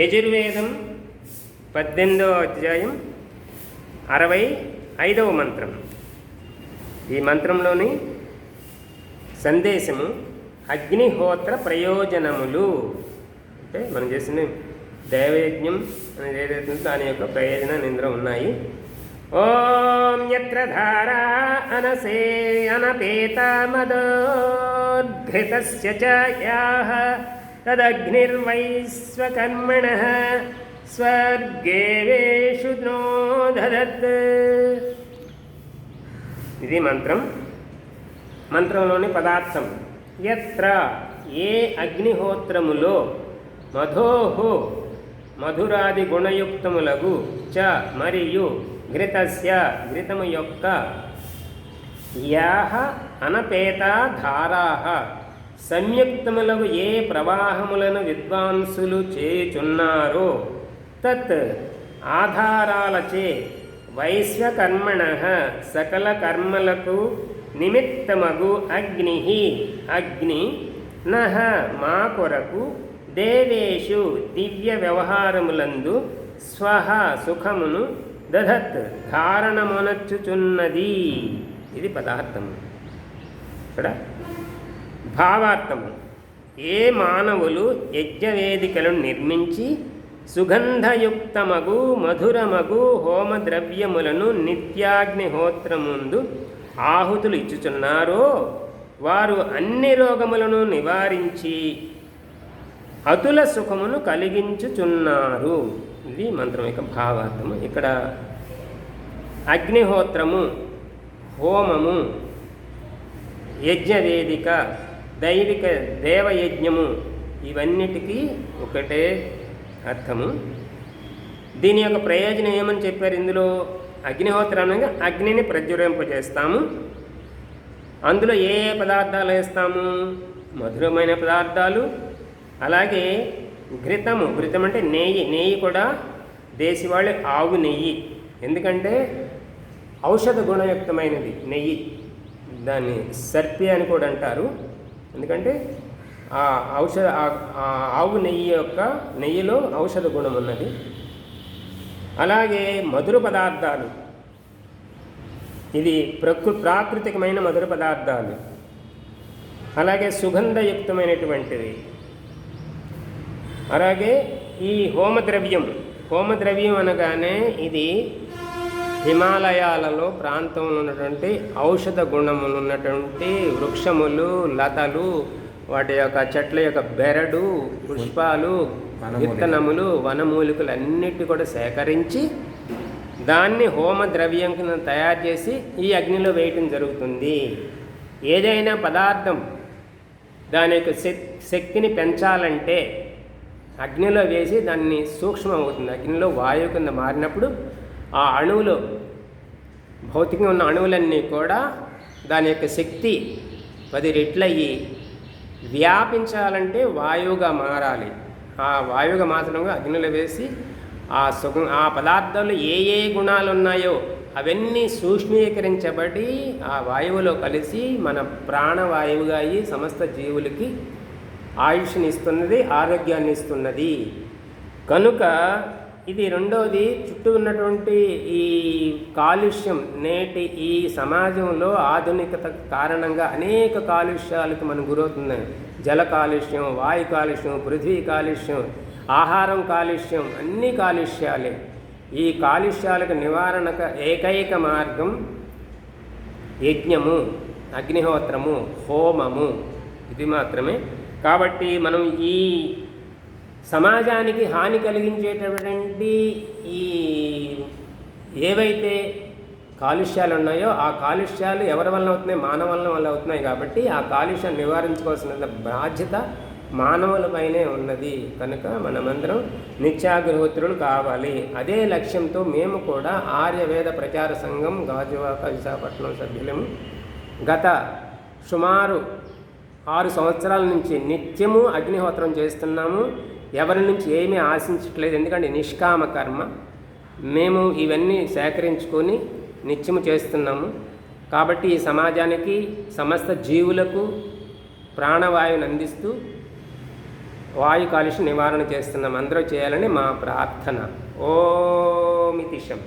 యజుర్వేదం పద్దెనిమిదవ అధ్యాయం అరవై ఐదవ మంత్రం. ఈ మంత్రంలోని సందేశము అగ్నిహోత్ర ప్రయోజనములు. అంటే మనం చేసిన దైవయజ్ఞం అనేది ఏదైతే దాని యొక్క ప్రయోజనాలు ఇందులో ఉన్నాయి. ఓం యత్ర ధారా అనసే అనపేత మదోద్ఘృతస్య చ యాః తదగ్నిర్వైశ్వకర్మణः స్వర్గే ఇది మంత్రం. మంత్రంలోని పదార్థం. ఎత్ర ఏ అగ్నిహోత్రములో మధోహో మధురాది గుణయుక్తములగు చ మరియు ఘృతస్య ఘృతము యొక్క యాహ అనపేత ధారాహ సంయుక్తములకు ఏ ప్రవాహములను విద్వాంసులు చేయుచున్నారో తత్ ఆధారాలచే వైశ్వకర్మణ సకల కర్మలకు నిమిత్తమగు అగ్ని. అగ్ని నహ మా కొరకు దేవేషు దివ్య వ్యవహారములందు స్వహ సుఖమును దధత్ ధారణమునచ్చుచున్నది. ఇది పదార్థము. ఇక్కడ భావార్థము. ఏ మానవులు యజ్ఞవేదికలను నిర్మించి సుగంధయుక్తమగు మధురమగు హోమద్రవ్యములను నిత్యాగ్నిహోత్రముందు ఆహుతులు ఇచ్చుచున్నారో వారు అన్ని రోగములను నివారించి అతుల సుఖమును కలిగించుచున్నారు. ఇది మంత్రం యొక్క భావార్థము. ఇక్కడ అగ్నిహోత్రము హోమము యజ్ఞవేదిక దైవిక దేవయజ్ఞము ఇవన్నిటికీ ఒకటే అర్థము. దీని యొక్క ప్రయోజనం ఏమని చెప్పారు ఇందులో? అగ్నిహోత్రం అనగా అగ్నిని ప్రజ్వలింపజేస్తాము. అందులో ఏ ఏ పదార్థాలు వేస్తాము? మధురమైన పదార్థాలు అలాగే ఘృతము. ఘృతం అంటే నెయ్యి. నెయ్యి కూడా దేశవాళి ఆవు నెయ్యి. ఎందుకంటే ఔషధ గుణయుక్తమైనది నెయ్యి. దాన్ని సర్పి అని కూడా అంటారు. ఎందుకంటే ఆ ఔషధ ఆ- ఆవు నెయ్యి యొక్క నెయ్యిలో ఔషధ గుణం ఉన్నది. అలాగే మధుర పదార్థాలు. ఇది ప్రకృ ప్రాకృతికమైన మధుర పదార్థాలు. అలాగే సుగంధయుక్తమైనటువంటివి. అలాగే ఈ హోమద్రవ్యం హోమద్రవ్యం అనగానే ఇది హిమాలయాలలో ప్రాంతంలో ఉన్నటువంటి ఔషధ గుణములు ఉన్నటువంటి వృక్షములు లతలు వాటి యొక్క చెట్ల యొక్క బెరడు పుష్పాలు విత్తనములు వనమూలికలు అన్నిటి కూడా సేకరించి దాన్ని హోమ ద్రవ్యం కింద తయారు చేసి ఈ అగ్నిలో వేయటం జరుగుతుంది. ఏదైనా పదార్థం దాని యొక్క శక్ శక్తిని పెంచాలంటే అగ్నిలో వేసి దాన్ని సూక్ష్మం అవుతుంది అగ్నిలో వాయువు కింద మారినప్పుడు ఆ అణువులో భౌతికంగా ఉన్న అణువులన్నీ కూడా దాని యొక్క శక్తి పది రెట్లయ్యి వ్యాపించాలంటే వాయువుగా మారాలి. ఆ వాయువుగా మాత్రంగా అగ్నిలో వేసి ఆ సుగం ఆ పదార్థంలో ఏ ఏ గుణాలు ఉన్నాయో అవన్నీ సూక్ష్మీకరించబడి ఆ వాయువులో కలిసి మన ప్రాణవాయువుగా అయ్యి సమస్త జీవులకి ఆయుష్ని ఇస్తున్నది ఆరోగ్యాన్ని ఇస్తున్నది. కనుక ఇది రెండవది చుట్టూ ఉన్నటువంటి ఈ కాలుష్యం నేటి ఈ సమాజంలో ఆధునికత కారణంగా అనేక కాలుష్యాలకు మనం గురవుతున్నాం జల కాలుష్యం వాయు కాలుష్యం పృథ్వీ కాలుష్యం ఆహారం కాలుష్యం అన్ని కాలుష్యాలే. ఈ కాలుష్యాలకు నివారణక ఏకైక మార్గం యజ్ఞము అగ్నిహోత్రము హోమము. ఇది మాత్రమే. కాబట్టి మనం ఈ సమాజానికి హాని కలిగించేటటువంటి ఈ ఏవైతే కాలుష్యాలు ఉన్నాయో ఆ కాలుష్యాలు ఎవరి వల్ల అవుతున్నాయి? మానవుల వల్ల అవుతున్నాయి కాబట్టి ఆ కాలుష్యాన్ని నివారించుకోవాల్సిన బాధ్యత మానవులపైనే ఉన్నది. కనుక మనమందరం నిత్యాగ్రహోత్రులు కావాలి. అదే లక్ష్యంతో మేము కూడా ఆర్యవేద ప్రచార సంఘం గాజువాక విశాఖపట్నం సభ్యులము గత సుమారు ఆరు సంవత్సరాల నుంచి నిత్యము అగ్నిహోత్రం చేస్తున్నాము. ఎవరి నుంచి ఏమీ ఆశించట్లేదు. ఎందుకంటే నిష్కామ కర్మ మేము ఇవన్నీ సేకరించుకొని నిత్యము చేస్తున్నాము. కాబట్టి ఈ సమాజానికి సమస్త జీవులకు ప్రాణవాయువుని అందిస్తూ వాయు కాలుష్యం నివారణ చేస్తున్నాం అందరూ చేయాలని మా ప్రార్థన. ఓమితిషం.